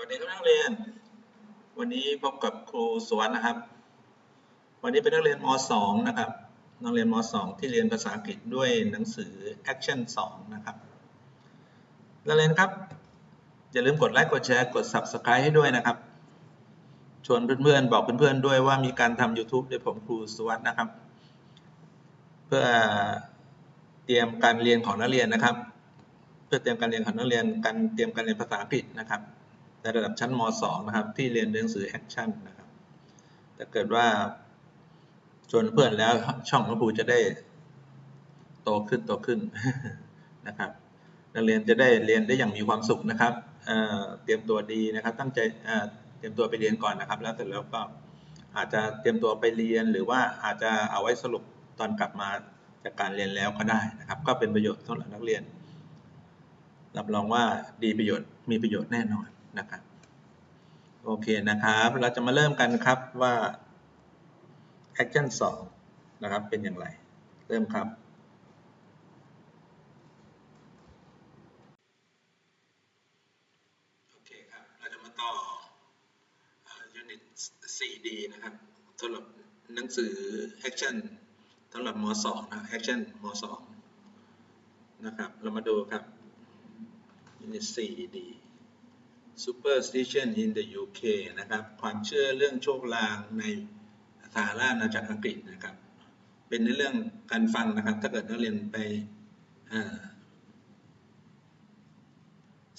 วัสดีครับนักเรียน วันนี้พบกับครูสวนนะครับ วันนี้เป็นนักเรียนม .2 นะครับ นักเรียนม .2 ที่เรียนภาษาอังกฤษด้วยหนังสือ Action 2 นะครับ นักเรียนครับ อย่าลืมกดไลค์ กดแชร์ กด Subscribe ให้ด้วยนะครับ ชวนเพื่อนๆ บอกเพื่อนๆ ด้วยว่ามีการทำ YouTube โดยผมครูสวัสดนะครับ เพื่อเตรียมการเรียนของนักเรียนนะครับ เพื่อเตรียมการเรียนของนักเรียน การเตรียมการเรียนภาษาอังกฤษนะครับ ในระดับชั้นม .2 นะครับ ที่เรียนหนังสือ Action นนะครับถ้าเกิดว่าชวนเพื่อนแล้วช่องของครูจะได้โตขึ้นโตขึ้นนะครับนักเรียนจะได้เรียนได้อย่างมีความสุขนะครับเเตรียมตัวดีนะครับ ตั้งใจเเตรียมตัวไปเรียนก่อนนะครับ แล้วเสร็จแล้วก็อาจจะเตรียมตัวไปเรียนหรือว่าอาจจะเอาไว้สรุปตอนกลับมาจากการเรียนแล้วก็ได้นะครับ ก็เป็นประโยชน์สำหรับนักเรียนรับรองว่าดีประโยชน์มีประโยชน์แน่นอน นะครับโอเคนะครับ เราจะมาเริ่มกันครับว่า action 2 นะครับ เป็นอย่างไร เริ่มครับ โอเคครับ เราจะมาต่ออ unit 4D นะครับสำหรับหนังสือ action สำหรับม .2 นะ action ม .2 นะครับ เรามาดูครับ unit 4D superstition in the UK นะครับ ความเชื่อเรื่องโชคลางในสหราชอาณาจักรอังกฤษนะครับ เป็นในเรื่องการฟังนะครับ ถ้าเกิดนักเรียนไป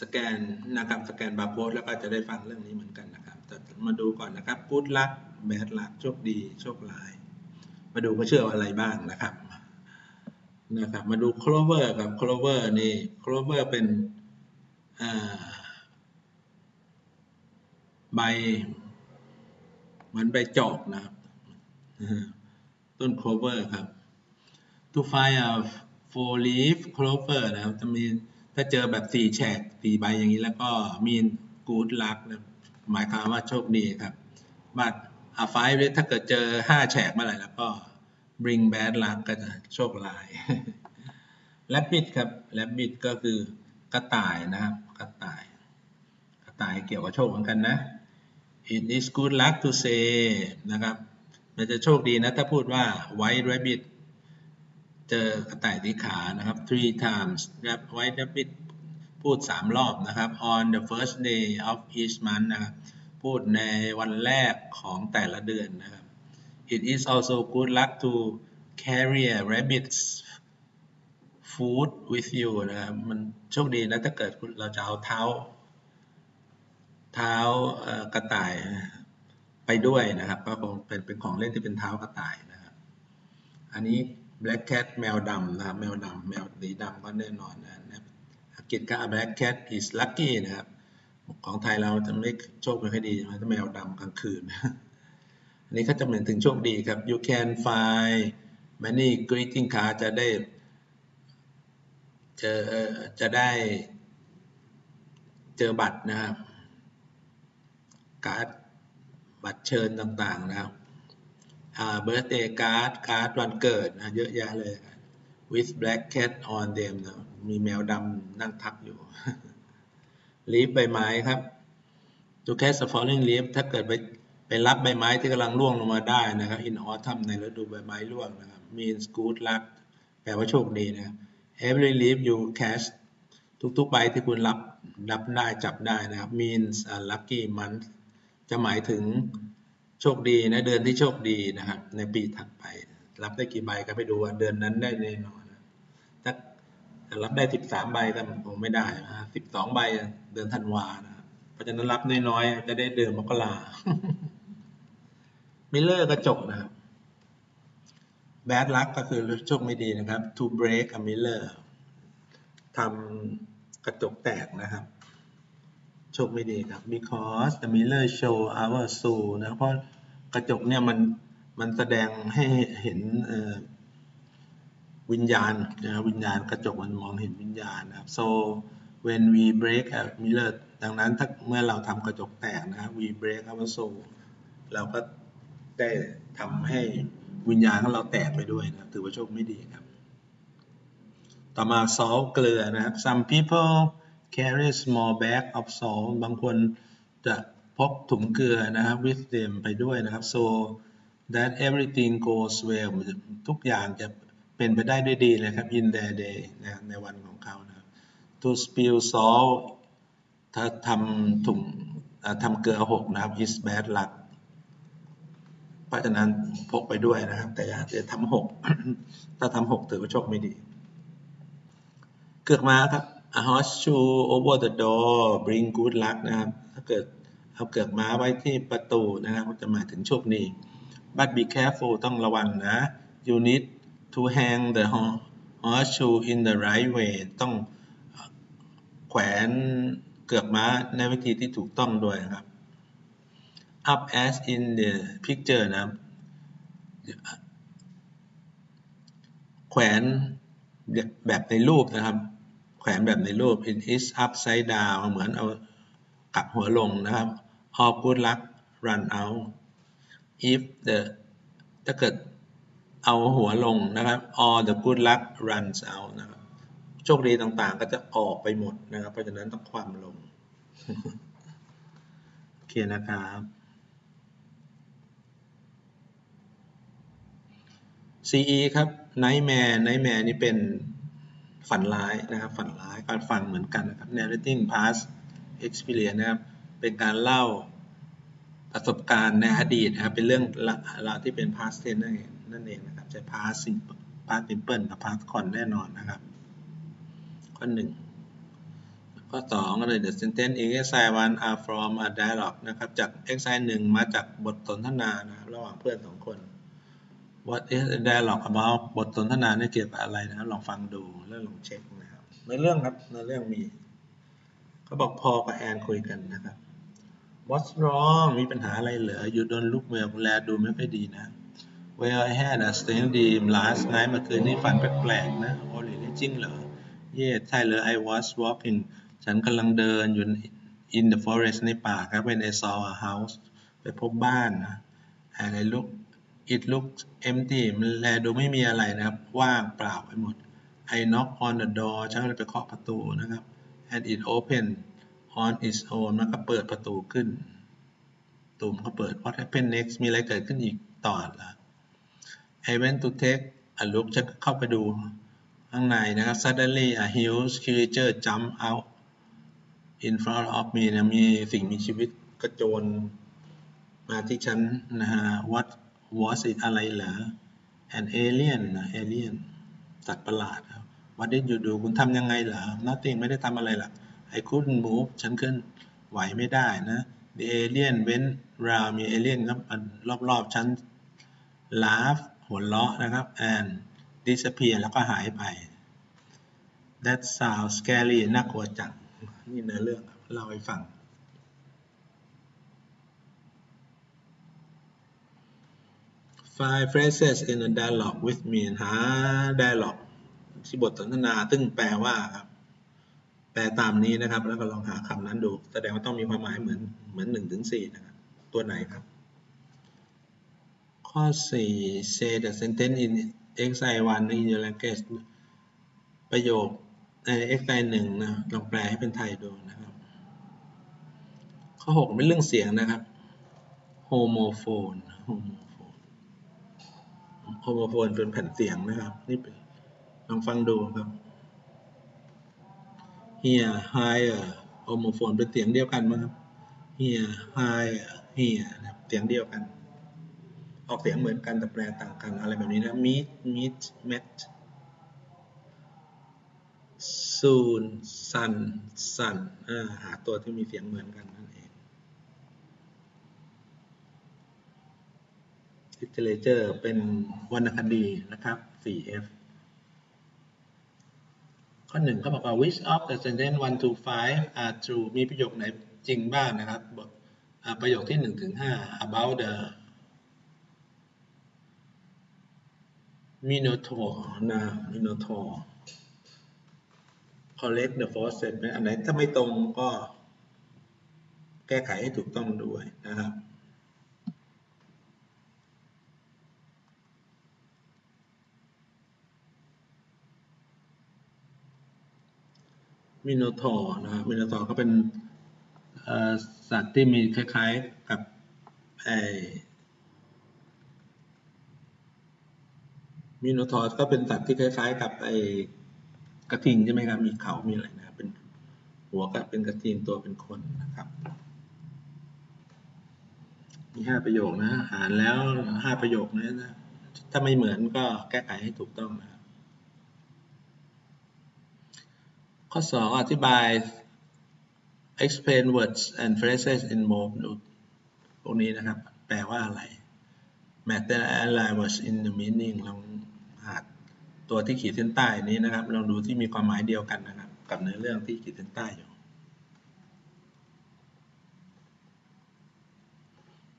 สแกนนะครับสแกนบาร์โค้ดแล้วก็จะได้ฟังเรื่องนี้เหมือนกันนะครับ แต่มาดูก่อนนะครับ good luck bad luck โชคดีโชคร้าย มาดูว่าเชื่ออะไรบ้างนะครับนะครับ มาดู clover กับ clover นี่ clover เป็นอ่า ใบ เหมือนใบจอกนะครับ ต้น clover ครับ to find a four leaf clover นะครับ จะมีถ้าเจอแบบสี่แฉกสี่ใบอย่างนี้แล้วก็มี good luck นะหมายความว่าโชคดีครับ but a five ถ้าเกิดเจอห้าแฉกเมื่อไหร่แล้วก็ bring bad luck ก็จะโชคร้าย rabbit ครับ rabbit ก็คือกระต่ายนะครับ กระต่าย กระต่ายเกี่ยวกับโชคเหมือนกันนะ it is good luck to say นะครับ มันจะโชคดีนะถ้าพูดว่า white rabbit เจอกระต่ายสีขานะครับ three times ครับ white rabbit พูด 3 รอบนะครับ on the first day of each month นะครับ พูดในวันแรกของแต่ละเดือนนะครับ it is also good luck to carry a rabbit's food with you นะครับ มันโชคดีนะถ้าเกิดเราจะเอาเท้า เท้ากระต่ายไปด้วยนะครับก็คงเป็นเป็นของเล่นที่เป็นเท้ากระต่ายนะครับ อันนี้ black cat แมวดำนะครับ แมวดำแมวสีดำก็แน่นอนนะครับอังกฤษก็ black cat is lucky นะครับ ของไทยเราจะไม่โชคไม่ค่อยดีถ้าแมวดำกลางคืน อันนี้เขาจะเหมือนถึงโชคดีครับ you can find many greeting card จะได้เจอจะได้เจอบัตรนะครับ การ์ดบัตรเชิญต่างๆนะครับอ่า birthday card การ์ดวันเกิดนะเยอะแยะเลย with black cat on them นะมีแมวดำนั่งทับอยู่ leaf ใบไม้ครับ to catch the falling leaf ถ้าเกิดไปไปรับใบไม้ที่กำลังร่วงลงมาได้นะครับ in autumn ในฤดูใบไม้ร่วงนะครับ means good luck แปลว่าโชคดีนะ every leaf you catch ทุกๆใบที่คุณรับรับได้จับได้นะครับ means a lucky month จะหมายถึงโชคดีนะเดือนที่โชคดีนะครับ ในปีถัดไป รับได้กี่ใบก็ไปดูว่าเดือนนั้นได้แน่นอนถ้ารับได้สิบสามใบก็คงไม่ได้นะสิบสองใบเดือนธันวานะเพราะฉะนั้นรับน้อยๆจะได้เดือนมกรามิเลอร์กระจกนะครับ bad luck ก็คือโชคไม่ดีนะครับ to break a mirror ทำกระจกแตกนะครับ โชคไม่ดีครับ because the mirror show our soul นะเพราะกระจกเนี่ยมันมันแสดงให้เห็นวิญญาณนะวิญญาณกระจกมันมองเห็นวิญญาณนะครับ so when we break a mirror ดังนั้นถ้าเมื่อเราทำกระจกแตกนะครับ we break our soul เราก็ได้ทำให้วิญญาณของเราแตกไปด้วยนะถือว่าโชคไม่ดีครับ ต่อมา salt เกลือนะครับ some people carry small bag of salt บางคนจะพกถุงเกลือนะครับ with them ไปด้วยนะครับ so that everything goes well ทุกอย่างจะเป็นไปได้ด้วยดีเลยครับ in their day นะในวันของเขานะครับ to spill salt ถ้าทำถุงทำเกลือหกนะครับ is bad luck เพราะฉะนั้นพกไปด้วยนะครับ แต่อย่าจะทำหกถ้าทำหกถือว่าโชคไม่ดี เกือกมาครับ a horse shoe over the door bring good luck นะครับถ้าเกิดเอาเกือกม้าไว้ที่ประตูนะครับจะหมายถึงโชคดี but be careful ต้องระวังนะ you need to hang the horse shoe in the right way ต้องแขวนเกือกม้าในวิธีที่ถูกต้องด้วยครับ up as in the picture นะครับแขวนแบบในรูปนะครับ วนแบบในรูป it is upside down เหมือนเอากลับหัวลงนะครับ all good luck run out if the ถ้าเกิดเอาหัวลงนะครับ all the good luck runs out นะครับโชคดีต่างๆก็จะออกไปหมดนะครับ เพราะฉะนั้นต้องความลง โอเคนะครับ CE ครับ Nightmare Nightmare นี่เป็น ฝันร้ายนะครับ ฝันร้ายการฟังเหมือนกันนะครับ Narrating past experience นะครับ เป็นการเล่าประสบการณ์ในอดีตนะครับ เป็นเรื่องราวที่เป็น past tense นั่นเองนั่นเองนะครับ ใช้ past simple past simple กับ past con แน่นอนนะครับ ข้อหนึ่งข้อสองก็เลย the sentence in exercise one are from a dialogue นะครับ จาก exercise หนึ่งมาจากบทสนทนานะครับระหว่างเพื่อนสองคน what is a dialogue about บทสนทนาเนี่ยเกี่ยวกับอะไรนะครับ ลองฟังดูแล้วลองเช็คนะครับ ในเรื่องครับ ในเรื่องมีเขาบอกพอกับแอนคุยกันนะครับ What's wrong มีปัญหาอะไรเหรอ You don't look well แลดูไม่ค่อยดีนะ Well I had a strange dream last night เมื่อคืนนี้ฝันแปลกๆนะ โอ้หรือจริงเหรอ Yes ใช่เลย I was walking ฉันกำลังเดินอยู่ in the forest ในป่าครับ when I saw a house ไปพบบ้านนะ and I look it looked empty มันแลดูไม่มีอะไรนะครับ ว่างเปล่าไปหมด I knock on the door ฉันเลยไปเคาะประตูนะครับ and it opened on its own มันก็เปิดประตูขึ้นตุ่มก็เปิด what happened next มีอะไรเกิดขึ้นอีกต่อละ I went to take a look ฉันก็เข้าไปดูข้างในนะครับ suddenly a huge creature jumped out in front of me นะมีสิ่งมีชีวิตกระโจนมาที่ฉันนะฮะ what was it อะไรเหรอ an alien นะ alien สัตว์ประหลาดครับ what did you do คุณทำยังไงเหรอ nothing ไม่ได้ทำอะไรหรอก I couldn't move ฉันขึ้นไหวไม่ได้นะ the alien went round มี alien ครับรอบๆฉัน laugh หัวเราะนะครับ and disappear แล้วก็หายไป that sounds scary น่ากลัวจัง นี่เนื้อเรื่องเล่าให้ฟัง five phrases in a dialogue with me หา dialogue ที่บทสนทนาซึ่งแปลว่าครับ แปลตามนี้นะครับ แล้วก็ลองหาคำนั้นดู แสดงว่าต้องมีความหมายเหมือนเหมือนหนึ่งถึงสี่นะครับ ตัวไหนครับ ข้อ 4 say the sentence in xi1 in your language ประโยคใน xi1 นะลองแปลให้เป็นไทยดูนะครับ ข้อ 6 เป็นเรื่องเสียงนะครับ homophone homophone homophone เป็นแผ่นเสียงนะครับ นี่เป็นลองฟังดูครับ here higher homophone เป็นเสียงเดียวกันไหมครับ here higher here เสียงเดียวกัน ออกเสียงเหมือนกันแต่แปลต่างกันอะไรแบบนี้นะ meet meet met soon sun sun หาตัวที่มีเสียงเหมือนกันนั่นเอง literature เป็นวรรณคดีนะครับ 4F ข้อหนึ่งเขาบอกว่า which of the sentence one to five are true มีประโยคไหนจริงบ้างนะครับ ประโยคที่หนึ่งถึงห้า about the minotaur นะ minotaur correct the false statement อันไหนถ้าไม่ตรงก็แก้ไขให้ถูกต้องด้วยนะครับ มิโนทอร์นะครับมิโนทอร์ก็เป็นสัตว์ที่มีคล้ายๆกับไอ้มิโนทอร์ก็เป็นสัตว์ที่คล้ายๆ กับไอกระทิงใช่ไหมครับมีเขามีอะไรนะครับเป็นหัวกับเป็นกระทิงตัวเป็นคนนะครับมีห้าประโยคนะอ่านแล้วห้าประโยคนะนะถ้าไม่เหมือนก็แก้ไขให้ถูกต้องนะครับ ข้อสองอธิบาย explain words and phrases in more ดูพวกนี้นะครับ แปลว่าอะไร matter and language in the meaning ลองหาตัวที่ขีดเส้นใต้นี้นะครับ ลองดูที่มีความหมายเดียวกันนะครับ กับเนื้อเรื่องที่ขีดเส้นใต้อยู่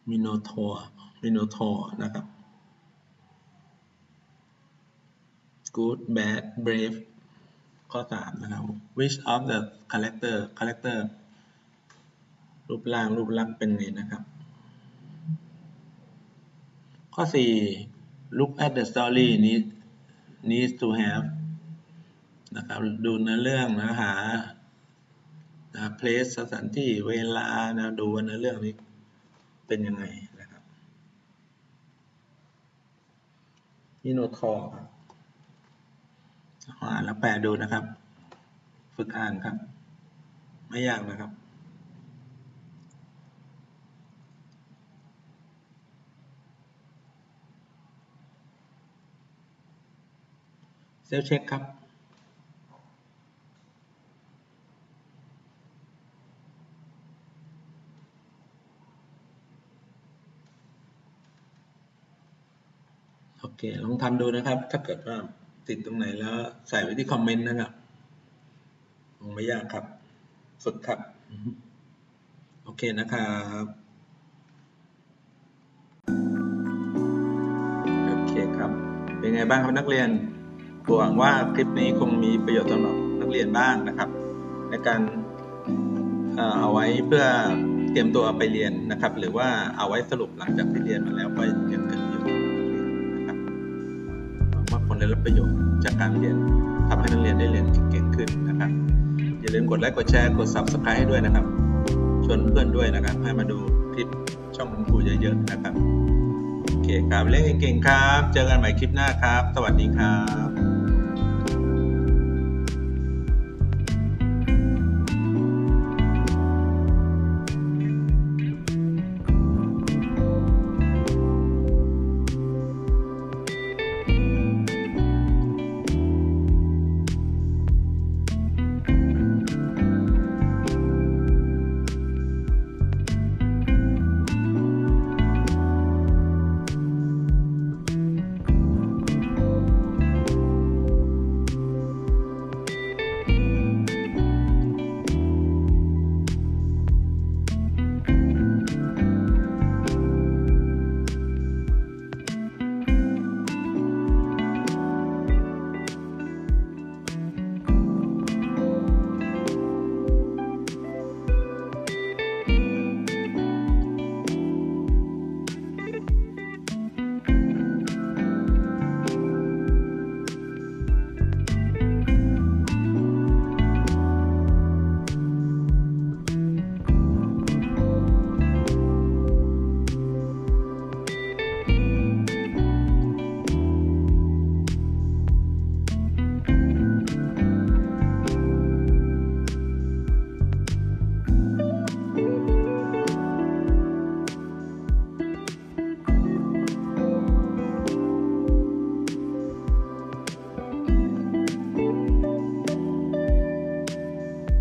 minotaur minotaur นะครับ good bad brave ข้อสามนะครับ which of the character character รูปร่างรูปลักษณ์เป็นไงนะครับ ข้อสี่ look at the story need needs to have นะครับดูเนื้อเรื่องนะหานะ place สถานที่เวลานะดูว่าเนื้อเรื่องนี้เป็นยังไงนะครับมิโนทอร์ครับ อ่านแล้วแปลดูนะครับ ฝึกอ่านครับ ไม่ยากนะครับเซลเช็คครับโอเค ลองทำดูนะครับ ถ้าเกิดว่า ติดตรงไหนแล้ว ใส่ไว้ที่คอมเมนต์นะครับคงไม่ยากครับ ฝึกครับ โอเคนะครับโอเคครับ เป็นไงบ้างครับนักเรียนหวังว่าคลิปนี้คงมีประโยชน์สำหรับนักเรียนบ้างนะครับ ในการเอาไว้เพื่อเตรียมตัวไปเรียนนะครับ หรือว่าเอาไว้สรุปหลังจากที่เรียนมาแล้วก็ยังเกิดประโยนกัน ได้รับประโยชน์จากการเรียนทำให้นักเรียนได้เรียนเก่งขึ้นนะครับ อย่าลืมกดไลค์กดแชร์กด subscribe ให้ด้วยนะครับ ชวนเพื่อนด้วยนะครับ ให้มาดูคลิปช่องคุณครูเยอะๆนะครับโอเคครับเล่นเก่งครับ เจอกันใหม่คลิปหน้าครับ สวัสดีครับ